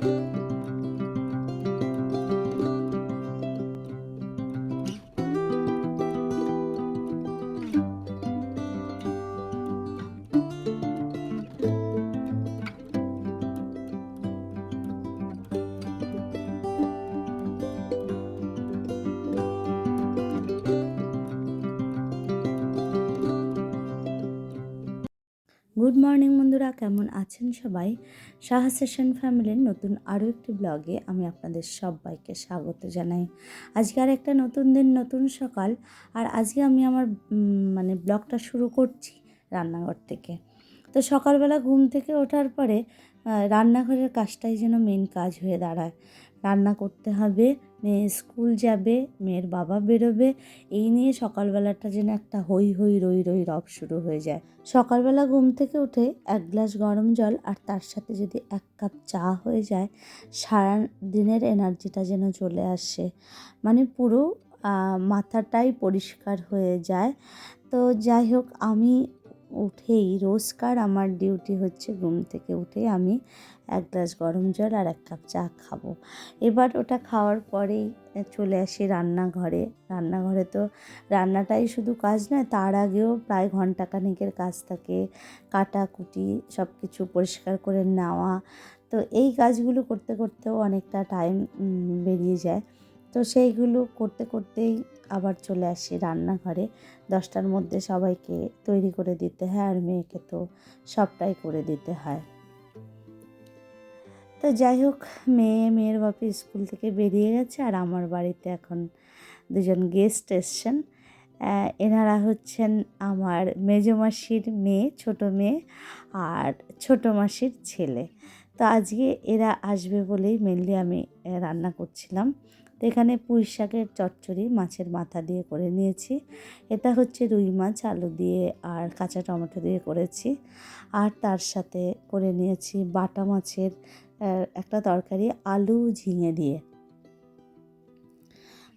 Música good morning বন্ধুরা, কেমন আছেন সবাই? সাহা সেশন ফ্যামিলির নতুন আরও একটি ব্লগে আমি আপনাদের সবাইকে স্বাগত জানাই। আজকে আর একটা নতুন দিন, নতুন সকাল, আর আজকে আমি আমার মানে ব্লগটা শুরু করছি রান্নাঘর থেকে। তো সকালবেলা ঘুম থেকে ওঠার পরে রান্নাঘরের কাজটাই যেন মেন কাজ হয়ে দাঁড়ায়। রান্না করতে হবে মেয়ে স্কুল যাবে, মেয়ের বাবা বেরোবে, এই নিয়ে সকালবেলাটা যেন একটা হই হই রই রই রব শুরু হয়ে যায়। সকালবেলা ঘুম থেকে উঠে এক গ্লাস গরম জল আর তার সাথে যদি এক কাপ চা হয়ে যায় সারা দিনের এনার্জিটা যেন চলে আসে। মানে পুরো মাথাটাই পরিষ্কার হয়ে যায়। তো যাই হোক, আমি উঠেই রোজকার আমার ডিউটি হচ্ছে ঘুম থেকে উঠেই আমি এক গ্লাস গরম জল আর এক কাপ চা খাব। এবার ওটা খাওয়ার পরেই চলে আসি রান্নাঘরে। রান্নাঘরে তো রান্নাটাই শুধু কাজ নয়, তার আগেও প্রায় ঘন্টাখানেকের কাজ থাকে। কাটাকুটি সব কিছু পরিষ্কার করে নেওয়া। তো এই কাজগুলো করতে, করতেও অনেকটা টাইম বেরিয়ে যায়। তো সেইগুলো করতে করতেই আবার চলে আসি রান্নাঘরে। দশটার মধ্যে সবাইকে তৈরি করে দিতে হয় আর মেয়েকে তো সবটাই করে দিতে হয়। তো যাই হোক, মেয়ে মেয়ের বাপি স্কুল থেকে বেরিয়ে গেছে আর আমার বাড়িতে এখন দুজন গেস্ট এসছেন। এনারা হচ্ছেন আমার মেজো মাসির মেয়ে, ছোট মেয়ে আর ছোট মাসির ছেলে। তো আজকে এরা আসবে বলেই মেনলি আমি রান্না করছিলাম। তো এখানে পুঁই শাকের চচ্চড়ি মাছের মাথা দিয়ে করে নিয়েছি। এটা হচ্ছে রুই মাছ, আলু দিয়ে আর কাঁচা টমেটো দিয়ে করেছি। আর তার সাথে করে নিয়েছি বাটা মাছের একটা তরকারি আলু ঝিঙে দিয়ে।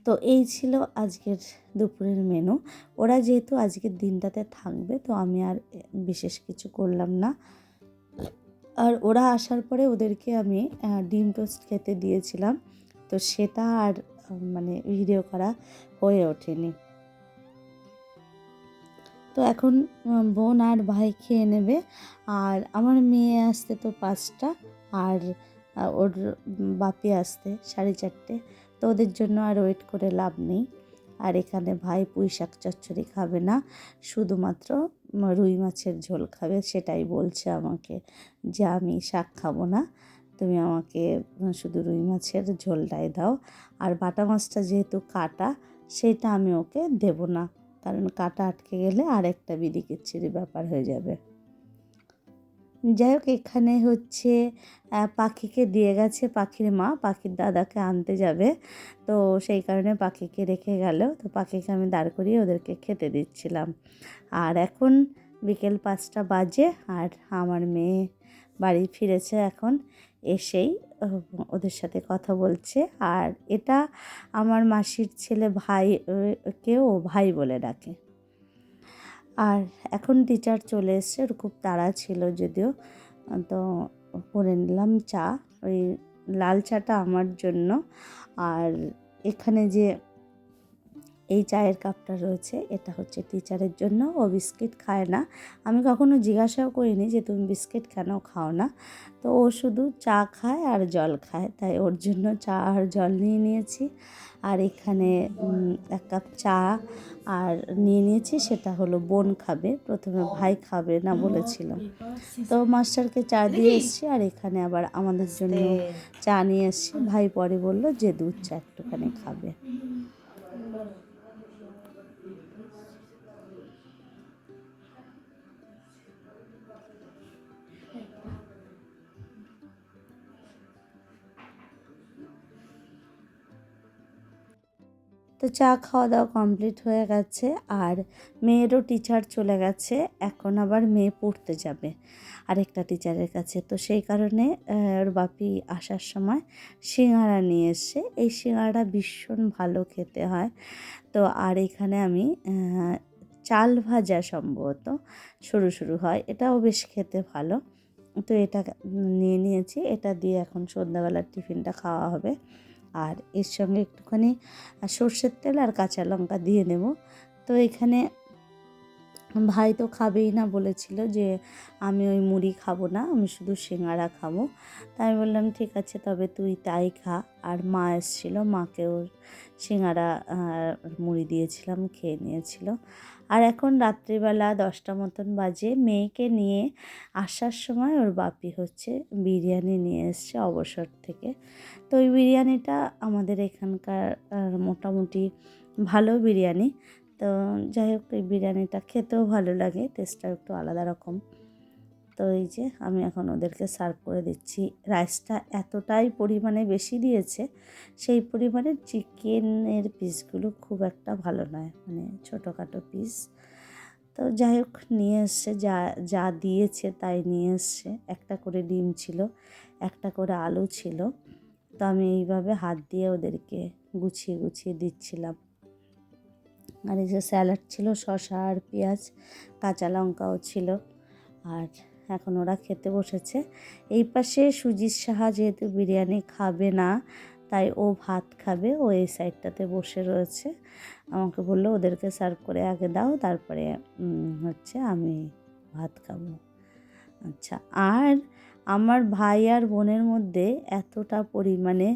তো এই ছিল আজকের দুপুরের মেনু। ওরা যেহেতু আজকের দিনটাতে থাকবে, তো আমি আর বিশেষ কিছু করলাম না। আর ওরা আসার পরে ওদেরকে আমি ডিম টোস্ট খেতে দিয়েছিলাম। তো সেটা আর মানে ভিডিও করা হয়ে ওঠেনি। তো এখন বোন আর ভাই খেয়ে নেবে। আর আমার মেয়ে আসতে তো পাঁচটা আর ওর বাপি আসতে সাড়ে চারটে। তো ওদের জন্য আর ওয়েট করে লাভ নেই। আর এখানে ভাই পুঁই শাক চচ্চড়ি খাবে না, শুধুমাত্র রুই মাছের ঝোল খাবে, সেটাই বলছে আমাকে যে আমি শাক খাব না। তুমি আমাকে শুধু রুই মাছের ঝোলটাই দাও। আর বাটা মাছটা যেহেতু কাটা, সেটা আমি ওকে দেব না। কারণ কাটা আটকে গেলে আর একটা বিড়ি কিচ্ছিরি ব্যাপার হয়ে যাবে। যাই হোক এখানে হচ্ছে পাখিকে দিয়ে গেছে পাখির মা। পাখির দাদাকে আনতে যাবে। তো সেই কারণে পাখিকে রেখে গেল। তো পাখিকে আমি দাঁড় করিয়ে ওদেরকে খেতে দিচ্ছিলাম। আর এখন বিকেল পাঁচটা বাজে। আর আমার মেয়ে বাড়ি ফিরেছে এখন। এসেই ওদের সাথে কথা বলছে। আর এটা আমার মাসির ছেলে ভাই কেও ভাই বলে ডাকে। আর এখন টিচার চলে এসছে, ওর খুব তাড়া ছিল যদিও। তো করে নিলাম চা, ওই লাল চাটা আমার জন্য। আর এখানে যে এই চায়ের কাপটা রয়েছে, এটা হচ্ছে টিচারের জন্য। ও বিস্কিট খায় না। আমি কখনো জিজ্ঞাসাও করিনি যে, তুমি বিস্কিট কেন খাও না? তো ও শুধু চা খায় আর জল খায়। তাই ওর জন্য চা আর জল নিয়ে নিয়েছি। আর এখানে এক কাপ চা আর নিয়ে নিয়েছি। সেটা হলো বোন খাবে। প্রথমে ভাই খাবে না বলেছিল তো মাস্টারকে চা দিয়ে এসছি আর এখানে আবার আমাদের জন্য চা নিয়ে এসছি। ভাই পরে বলল যে, দুধ চা একটুখানি খাবে। তো চা খাওয়া দাওয়া কমপ্লিট হয়ে গেছে আর মেয়েরও টিচার চলে গেছে, এখন আবার মেয়ে পড়তে যাবে আরেকটা টিচারের কাছে। তো সেই কারণে ওর বাপি আসার সময় সিঙ্গারা নিয়ে এসছে এই সিঙ্গারা ভীষণ ভালো খেতে হয়। তো আর এখানে আমি চাল ভাজা সম্ভবত সরু শুরু হয়, এটাও বেশ খেতে ভালো। তো এটা নিয়ে নিয়েছি, এটা দিয়ে এখন সন্ধ্যাবেলার টিফিনটা খাওয়া হবে। আর এর সঙ্গে একটুখানি সর্ষের তেল আর কাঁচা লঙ্কা দিয়ে নেব। তো এখানে ভাই তো খাবেই না বলেছিল যে, আমি ওই মুড়ি খাব না, আমি শুধু সিঙ্গারা খাব। তাই বললাম, ঠিক আছে, তবে তুই তাই খা। আর মা এসেছিল, মাকে ওর সিঙ্গারা মুড়ি দিয়েছিলাম, খেয়ে নিয়েছিল। আর এখন রাত্রিবেলা দশটা মতন বাজে, মেয়েকে নিয়ে আসার সময় ওর বাপি হচ্ছে বিরিয়ানি নিয়ে এসছে অবসর থেকে। তো ওই বিরিয়ানিটা আমাদের এখানকার মোটামুটি ভালো বিরিয়ানি। তো যাই হোক, এই বিরিয়ানিটা খেতেও ভালো লাগে টেস্টটা একটু আলাদা রকম। তো এই যে আমি এখন ওদেরকে সার্ভ করে দিচ্ছি। রাইসটা এতটাই পরিমাণে বেশি দিয়েছে, সেই পরিমাণে চিকেনের পিসগুলো খুব একটা ভালো নয় মানে ছোটোখাটো পিস তো যাই হোক, নিয়ে এসছে, যা যা দিয়েছে তাই নিয়ে এসছে। একটা করে ডিম ছিল, একটা করে আলু ছিল। তো আমি এইভাবে হাত দিয়ে ওদেরকে গুছিয়ে গুছিয়ে দিচ্ছিলাম। আর এই যে স্যালাড ছিল, শসা আর পেঁয়াজ, কাঁচা লঙ্কাও ছিল। আর এখন ওরা খেতে বসেছে। এই পাশে সুজিত সাহা যেহেতু বিরিয়ানি খাবে না, তাই ও ভাত খাবে। ও এই সাইডটাতে বসে রয়েছে। আমাকে বলল, ওদেরকে সার্ভ করে আগে দাও, তারপরে হচ্ছে আমি ভাত খাব। আচ্ছা আর আমার ভাই আর বোনের মধ্যে এতটা পরিমাণে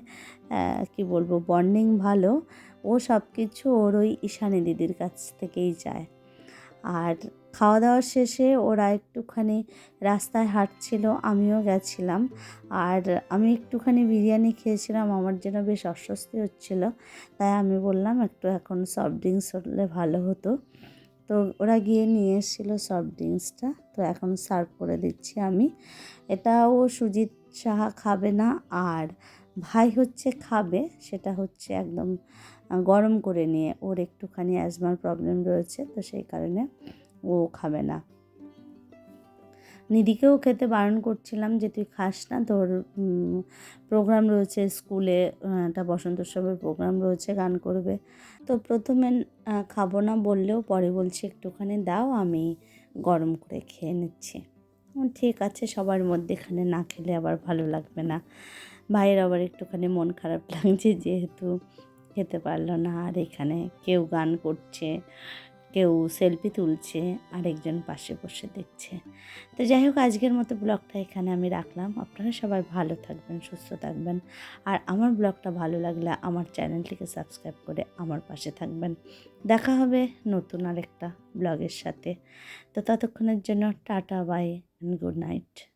কি বলব বন্ডিং ভালো। ও সব কিছু ওর ওই ঈশানী দিদির কাছ থেকেই যায়। আর খাওয়া দাওয়ার শেষে ওরা একটুখানি রাস্তায় হাঁটছিল, আমিও গেছিলাম। আর আমি একটুখানি বিরিয়ানি খেয়েছিলাম, আমার জন্য বেশ অস্বস্তি হচ্ছিল। তাই আমি বললাম, একটু এখন সফট ড্রিঙ্কস হলে ভালো হতো। তো ওরা গিয়ে নিয়ে এসেছিল সফট ড্রিঙ্কসটা তো এখন সার্ভ করে দিচ্ছি আমি। এটাও সুজিত সাহা খাবে না, আর ভাই হচ্ছে খাবে, সেটা হচ্ছে একদম গরম করে নিয়ে ওর একটুখানি অ্যাজমার প্রবলেম রয়েছে, তো সেই কারণে ও খাবে না। নিধিকেও খেতে বারণ করছিলাম যে, তুই খাস না? তোর প্রোগ্রাম রয়েছে স্কুলে একটা বসন্ত উৎসবের প্রোগ্রাম রয়েছে, গান করবে। তো প্রথমে খাব না বললেও পরে বলছি, একটুখানি দাও, আমি গরম করে খেয়ে নিচ্ছি। ঠিক আছে, সবার মধ্যে এখানে না খেলে আবার ভালো লাগবে না। ভাইয়ের আবার একটুখানি মন খারাপ লাগছে, যেহেতু খেতে পারল না। আর এখানে কেউ গান করছে, কেউ সেলফি তুলছে, আরেকজন পাশে বসে দেখছে। তো যাই হোক, আজকের মতো ব্লগটা এখানে আমি রাখলাম। আপনারা সবাই ভালো থাকবেন, সুস্থ থাকবেন। আর আমার ব্লগটা ভালো লাগলে আমার চ্যানেলটিকে সাবস্ক্রাইব করে আমার পাশে থাকবেন। দেখা হবে নতুন আরেকটা ব্লগের সাথে। তো ততক্ষণের জন্য টাটা, বাই গুড নাইট